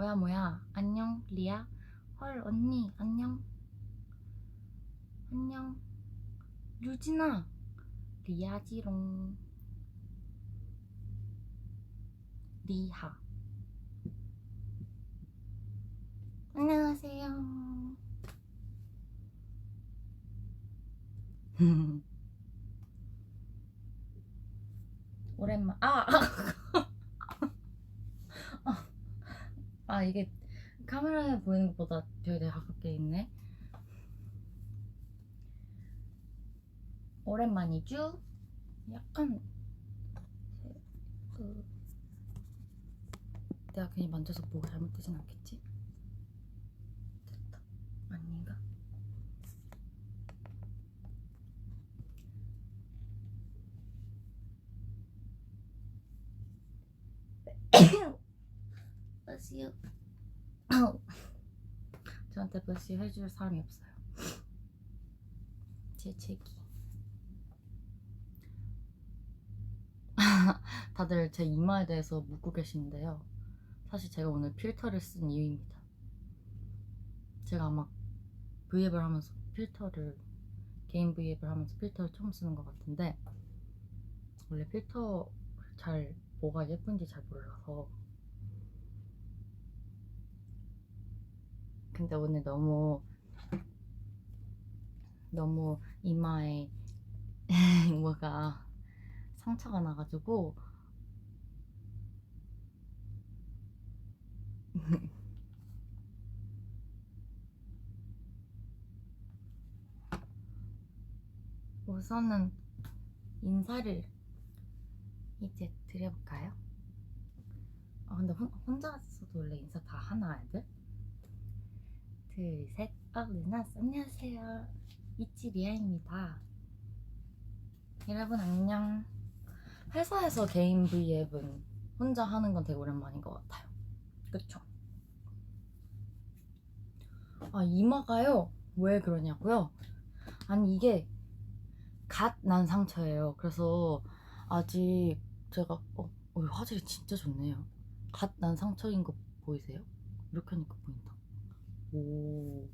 뭐야 뭐야. 안녕 리아. 헐 언니 안녕. 안녕. 유진아. 리아지롱. 리하. 안녕하세요. 오랜만 아, 아. 아 이게 카메라에 보이는 것보다 되게 가깝게 있네 오랜만이죠? 약간 그 내가 괜히 만져서 뭐가 잘못되진 않겠지? 됐다 아닌가? you. 저한테 bless you 해줄 사람이 없어요. 재채기. 다들 제 이마에 대해서 묻고 계시는데요. 사실 제가 오늘 필터를 쓴 이유입니다. 제가 아마 브이앱을 하면서 필터를 개인 브이앱을 하면서 필터를 처음 쓰는 것 같은데 원래 필터 잘 뭐가 예쁜지 잘 몰라서 근데 오늘 너무 너무 이마에 뭐가 상처가 나가지고 우선은 인사를 이제 드려볼까요? 아 근데 혼, 혼자서도 원래 인사 다 하나 애들? 둘, 셋, 어, 루나스 안녕하세요. 이치 리아입니다. 여러분 안녕. 회사에서 개인 브이앱은 혼자 하는 건 되게 오랜만인 것 같아요. 그쵸? 아 이마가요? 왜 그러냐고요? 아니 이게 갓 난 상처예요. 그래서 아직 제가 어, 어 화질이 진짜 좋네요. 갓 난 상처인 거 보이세요? 이렇게 하니까 보인다 오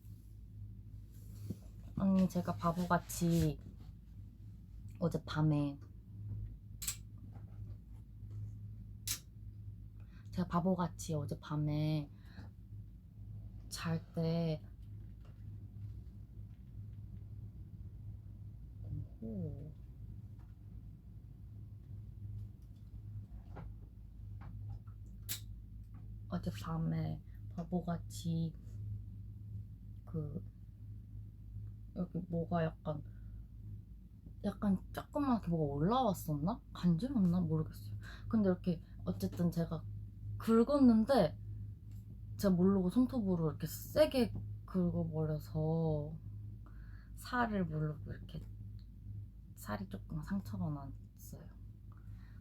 아니 제가 바보같이 어젯밤에 제가 바보같이 어젯밤에 잘 때 오. 어젯밤에 바보같이 그 여기 뭐가 약간 약간 조그맣게 뭐가 올라왔었나? 간지럽나? 모르겠어요. 근데 이렇게 어쨌든 제가 긁었는데 제가 모르고 손톱으로 이렇게 세게 긁어버려서 살을 모르고 이렇게 살이 조금 상처가 났어요.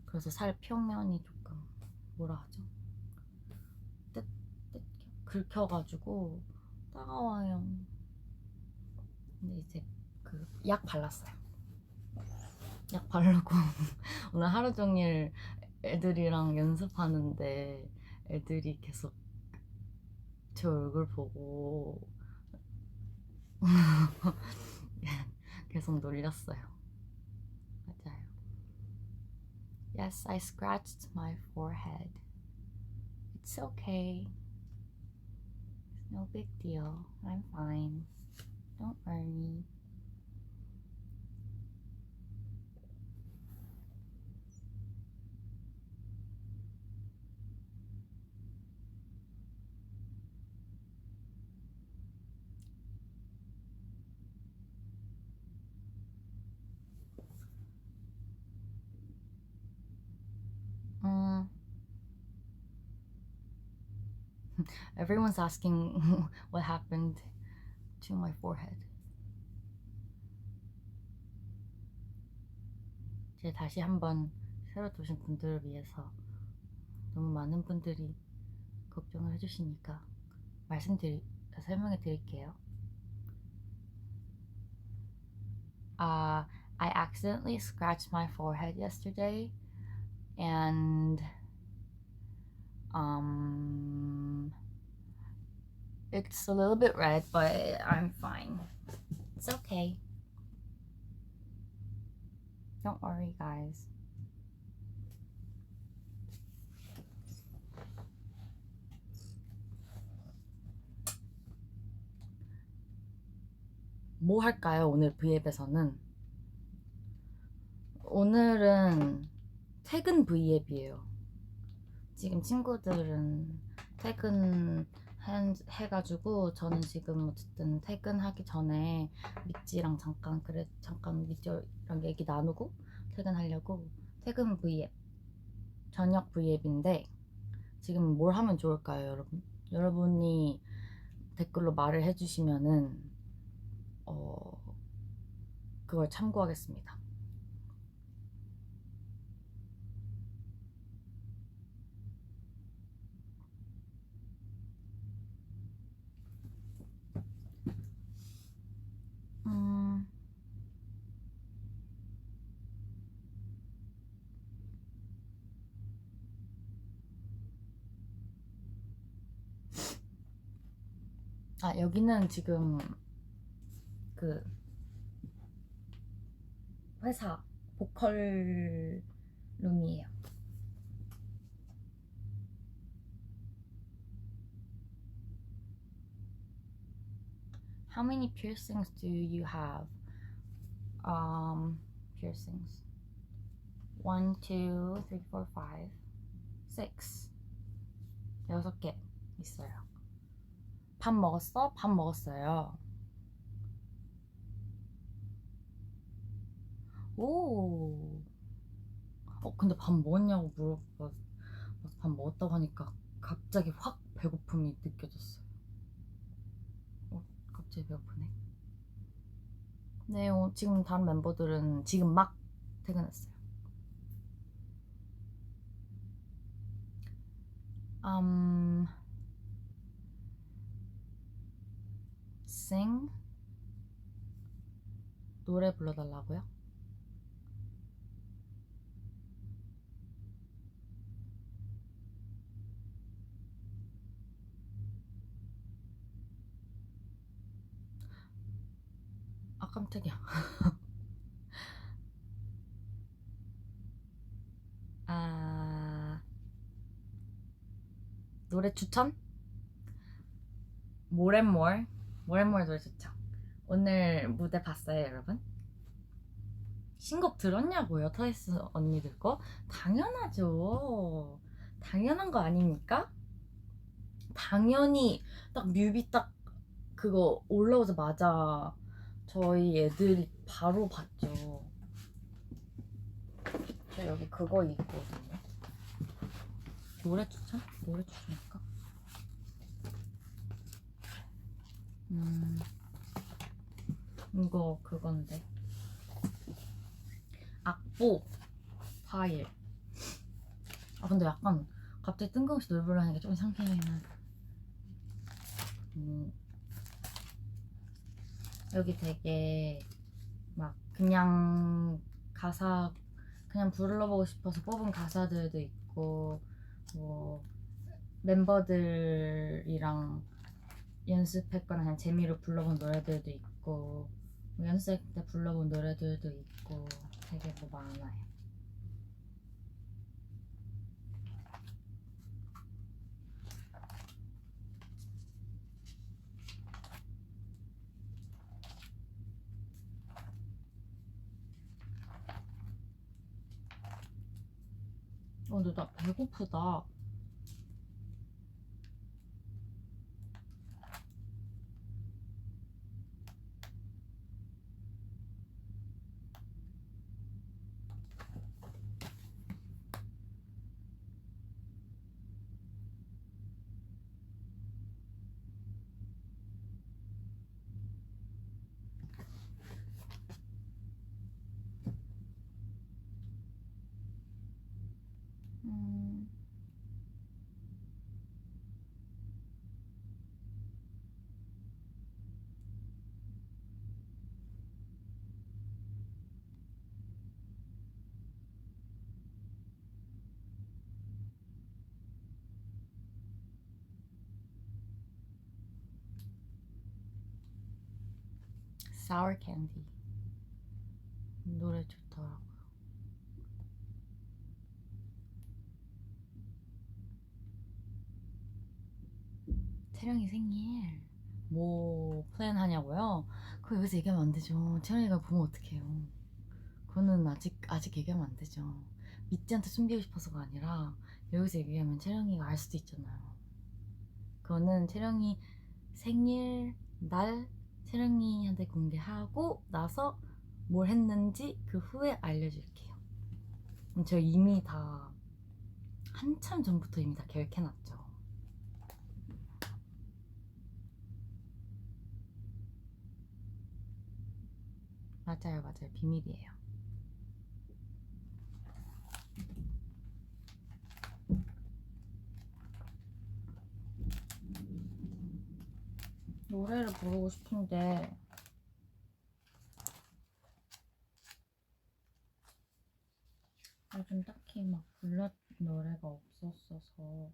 그래서 살 표면이 조금 뭐라 하죠? 뜯, 뜯, 긁혀가지고 따가워요. 근데 이제 그 약 발랐어요. 약 바르고 오늘 하루 종일 애들이랑 연습하는데 애들이 계속 제 얼굴 보고 계속 놀렸어요. 맞아요. Yes, I scratched my forehead. It's okay. No big deal. I'm fine. Don't worry. Mm. Everyone's asking what happened to my forehead. 이제 다시 한번 새로 도신 분들을 위해서 너무 많은 분들이 걱정을 해주시니까 말씀드리 설명해 드릴게요. Uh, I accidentally scratched my forehead yesterday, and um, It's a little bit red, but I'm fine. It's okay. Don't worry, guys. 뭐 할까요, 오늘 V앱에서는? 오늘은 퇴근 V앱이에요. 지금 친구들은 퇴근 한- 해가지고 저는 지금 어쨌든 퇴근하기 전에 미찌랑 잠깐 그래 잠깐 미찌랑 얘기 나누고 퇴근하려고 퇴근 V앱 저녁 V앱인데 지금 뭘 하면 좋을까요, 여러분? 여러분이 댓글로 말을 해주시면은 어 그걸 참고하겠습니다. 음. 아, 여기는 지금 그 회사 보컬 룸이에요. How many piercings do you have? Um, piercings. One, two, three, four, five, six. 여섯 개 있어요. 밥 먹었어? 밥 먹었어요. 오. 어, 근데 밥 먹었냐고 물어봐. 밥 먹었다고 하니까 갑자기 확 배고픔이 느껴졌어요. 어, 갑자기 배고프네. 네, 어, 지금 다른 멤버들은 지금 막 퇴근했어요. 음, sing 노래 불러달라고요? 아 깜짝이야. 아 노래 추천? 모래몰 모래몰 노래 좋죠. 오늘 무대 봤어요, 여러분? 신곡 들었냐고요, 트와이스 언니들 거? 당연하죠. 당연한 거 아닙니까? 당연히 딱 뮤비 딱 그거 올라오자마자 저희 애들이 바로 봤죠. 저 여기 그거 있거든요. 노래 추천? 노래 추천할까? 음, 이거 그건데. 악보 파일. 아 근데 약간 갑자기 뜬금없이 노래 부르니까 좀 상쾌해는. 음, 여기 되게 막 그냥 가사 그냥 불러보고 싶어서 뽑은 가사들도 있고 뭐 멤버들이랑 연습했거나 그냥 재미로 불러본 노래들도 있고 뭐 연습할 때 불러본 노래들도 있고 되게 뭐 많아요. 어, 근데 나 배고프다. Sour Candy 노래 좋더라고요. 채령이 생일 뭐 플랜 하냐고요? 그거 여기서 얘기하면 안 되죠. 채령이가 보면 어떡해요. 그거는 아직 아직 얘기하면 안 되죠. 미찌한테 숨기고 싶어서가 아니라 여기서 얘기하면 채령이가 알 수도 있잖아요. 그거는 채령이 생일 날 채령이한테 공개하고 나서 뭘 했는지 그 후에 알려줄게요. 음, 저 이미 다 한참 전부터 이미 다 계획해놨죠. 맞아요, 맞아요. 비밀이에요. 노래를 부르고 싶은데. 요즘 딱히 막 불렀 노래가 없었어서.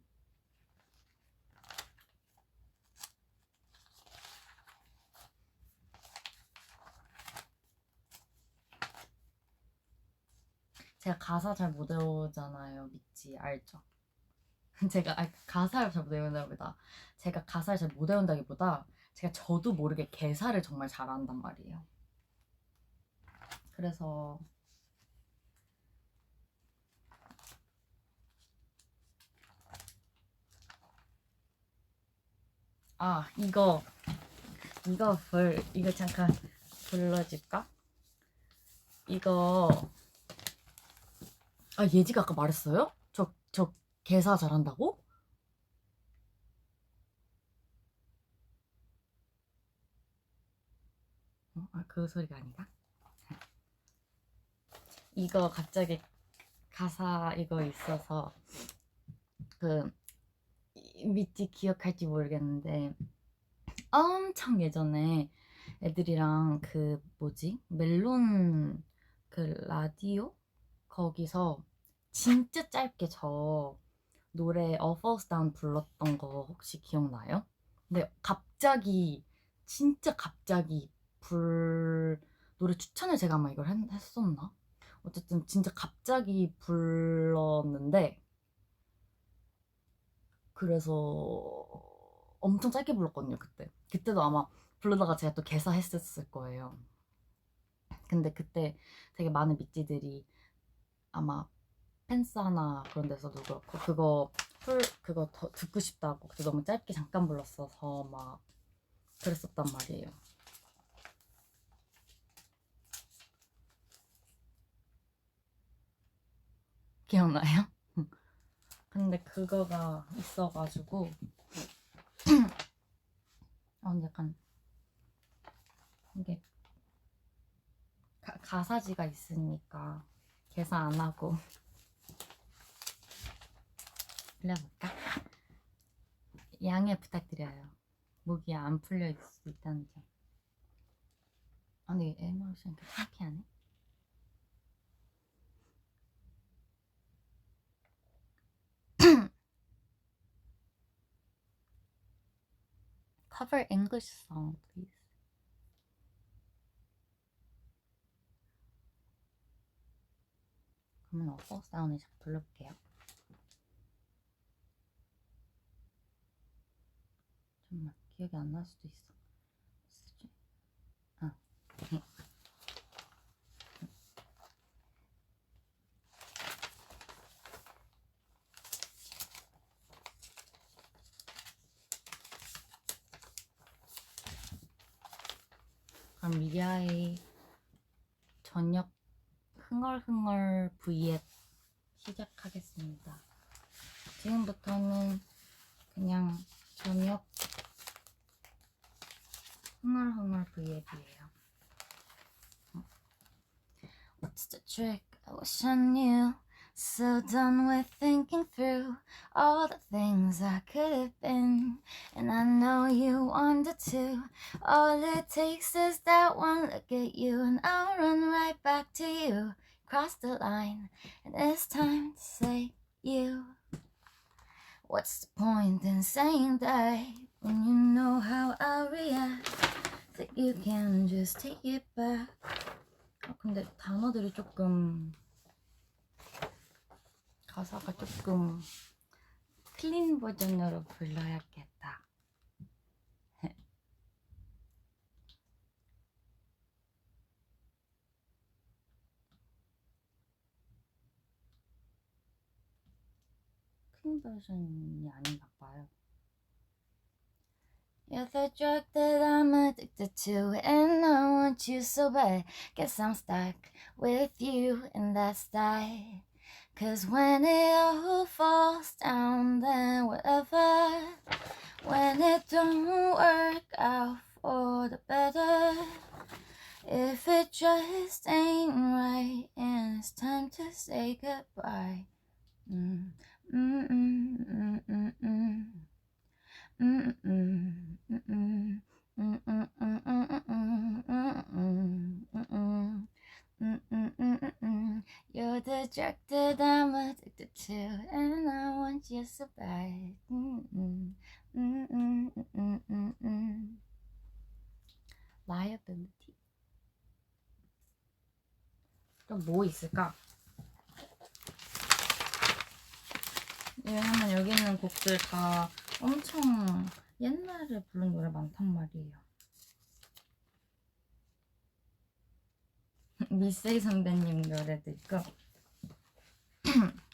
제가 가사 잘 못 외우잖아요 믿지? 알죠? 제가 아, 가사를 잘 못 외운다기보다. 제가 가사를 잘 못 외운다기보다 제가 저도 모르게 개사를 정말 잘한단 말이에요 그래서 아 이거 이거 불 이거 잠깐 불러줄까? 이거 아 예지가 아까 말했어요? 저저 개사 잘한다고? 어? 아 그 소리가 아니다. 이거 갑자기 가사 이거 있어서 그 미찌 기억할지 모르겠는데 엄청 예전에 애들이랑 그 뭐지 멜론 그 라디오 거기서 진짜 짧게 저 노래 Falls Down 불렀던 거 혹시 기억나요? 근데 갑자기 진짜 갑자기 불 노래 추천을 제가 아마 이걸 했, 했었나? 어쨌든 진짜 갑자기 불렀는데 그래서 엄청 짧게 불렀거든요 그때. 그때도 아마 부르다가 제가 또 개사했었을 거예요. 근데 그때 되게 많은 미찌들이 아마 펜스하나 그런 데서도 그렇고 그거 풀 그거 더 듣고 싶다고 그때 너무 짧게 잠깐 불렀어서 막 그랬었단 말이에요 기억나요? 근데 그거가 있어가지고 아 근데 약간 이게 가, 가사지가 있으니까 계산 안 하고 불러볼까? 양해 부탁드려요. 목이 안 풀려 있을 수 있다는 점. 아 에머리 씨니까 창피하네. Cover English song, please. 그러면 어퍼 사운드 잘 불러볼게요. 잠깐만 기억이 안 날 수도 있어. 아, 그럼 미디아의 저녁 흥얼흥얼 V앱 시작하겠습니다. 지금부터는 그냥 저녁 흥얼흥얼 V앱이에요. What's the trick? I wish I knew. So done with thinking through all the things I could have been. And I know you wanted to. All it takes is that one look at you, and I'll run right back to you. Cross the line, and it's time to say you. What's the point in saying that when you know how I react? that you can just take it back. 아, 근데 단어들이 조금 가사가 조금 클린 버전으로 불러야겠다. 클린 버전이 아닌가 봐요. You're the drug that I'm addicted to, and I want you so bad. Guess I'm stuck with you, and that's that. Cause when it all falls down, then whatever. When it don't work out for the better. If it just ain't right, and it's time to say goodbye. Mm, mm, mm, mm, mm, mm. You're the drug that I'm addicted to, and I want you so bad. Liability. 또 뭐 있을까? 왜냐면 여기 있는 곡들 다 엄청 옛날에 부른 노래 많단 말이에요. 미세이 선배님 노래도 있고.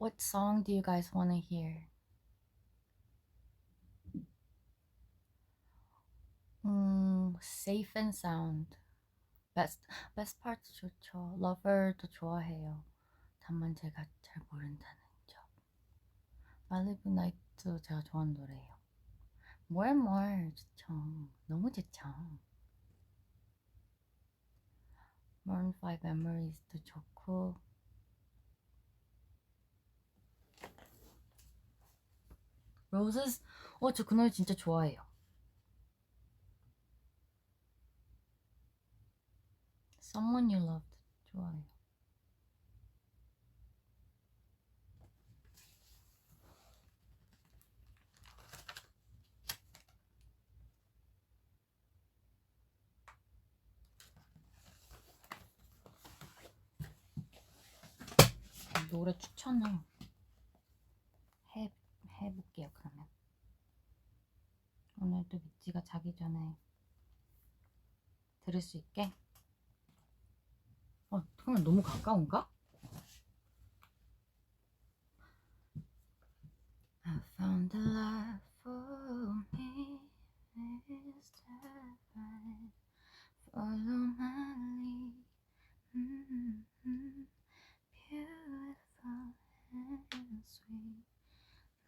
What song do you guys want to hear? 음, safe and sound. best best part 좋죠. lover도 좋아해요. 다만 제가 잘 모른다는 점. 말리브 나이트도 제가 좋아하는 노래예요. more and more 좋죠. 너무 좋죠. Maroon 5 Memories도 좋고 Roses 어 저 그 노래 진짜 좋아해요. Someone You Loved 좋아해요. 노래 추천을 해, 해볼게요, 그러면. 오늘도 미찌가 자기 전에 들을 수 있게. 어, 그러면 너무 가까운가? I found a love for me is divine. Follow my lead. Mm-hmm. Beautiful and sweet.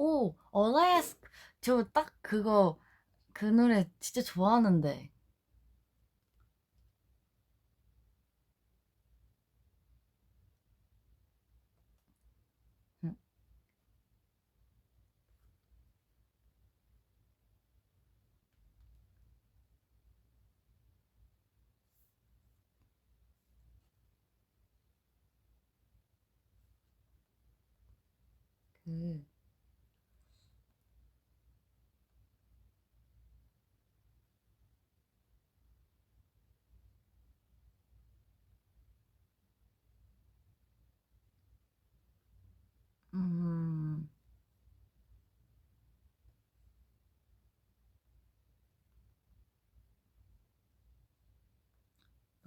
오, Alask. 저딱 그거 그 노래 진짜 좋아하는데. 응. 그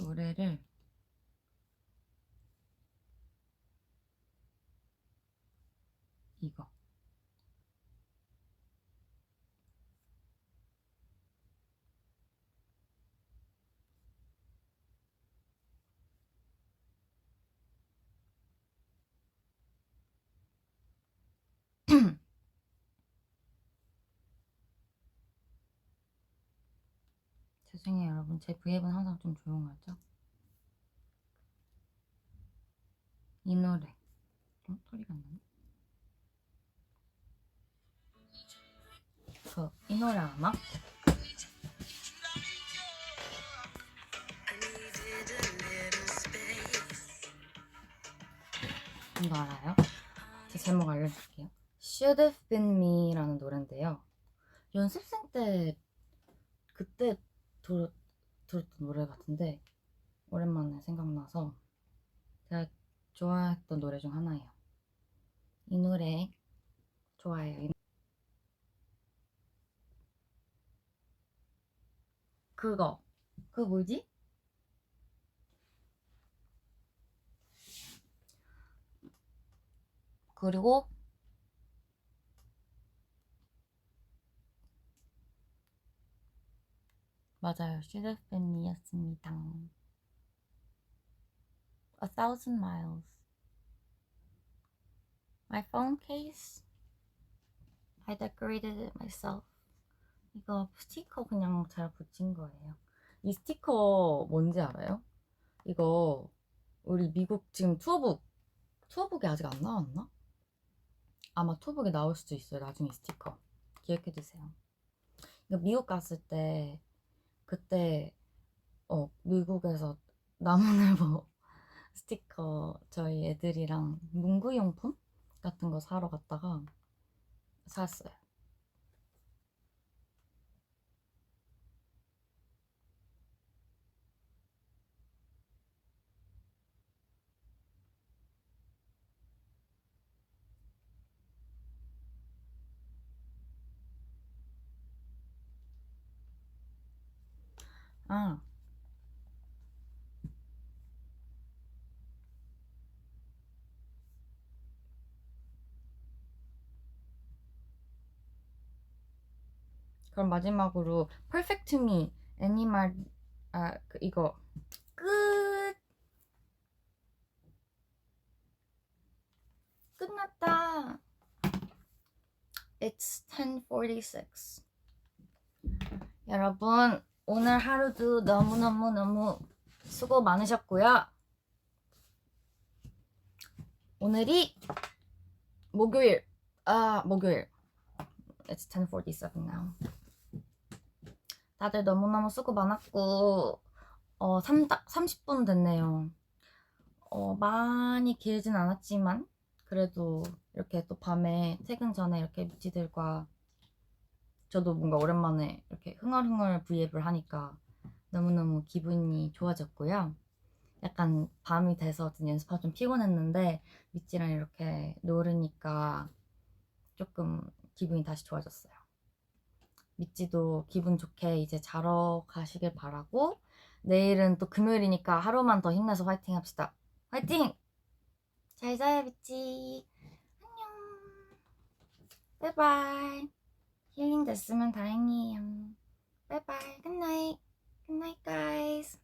노래를 이거. 죄송해요, 여러분. 제 브이앱은 항상 좀 조용하죠? 이 노래. 어? 소리가 안 나네? 그, 이 노래 아나? 이거 알아요? 제 제목 알려줄게요. Should Have Been Me라는 노래인데요. 연습생 때 그때 들, 들었던 노래 같은데 오랜만에 생각나서 제가 좋아했던 노래 중 하나예요. 이 노래 좋아해요. 이- 그거 그 뭐지? 그리고 맞아요. Me였습니다. A thousand miles. My phone case. I decorated it myself. 이거 스티커 그냥 잘 붙인 거예요. 이 스티커 뭔지 알아요? 이거 우리 미국 지금 투어북 투어북이 아직 안 나왔나? 아마 투어북에 나올 수도 있어요. 나중에 스티커 기억해 두세요. 이거 미국 갔을 때 그때 어 미국에서 나무늘보 스티커 저희 애들이랑 문구용품 같은 거 사러 갔다가 샀어요. 아, 그럼 마지막으로 Perfect to me 애니말 아 그 이거 끝 끝났다. It's 10:46. 여러분 오늘 하루도 너무너무너무 수고 많으셨고요. 오늘이 목요일. 아, 목요일. It's 10:47 now. 다들 너무너무 수고 많았고 어, 3, 30분 됐네요. 어, 많이 길진 않았지만 그래도 이렇게 또 밤에 퇴근 전에 이렇게 미치들과 저도 뭔가 오랜만에 이렇게 흥얼흥얼 브이앱을 하니까 너무너무 기분이 좋아졌고요. 약간 밤이 돼서 좀 연습하기 좀 피곤했는데 미찌랑 이렇게 노르니까 조금 기분이 다시 좋아졌어요. 미찌도 기분 좋게 이제 자러 가시길 바라고 내일은 또 금요일이니까 하루만 더 힘내서 화이팅 합시다. 화이팅! 잘 자요 미찌. 안녕. 바이바이. 힐링 됐으면 다행이에요. 바이바이. 굿나잇. 굿나잇, guys.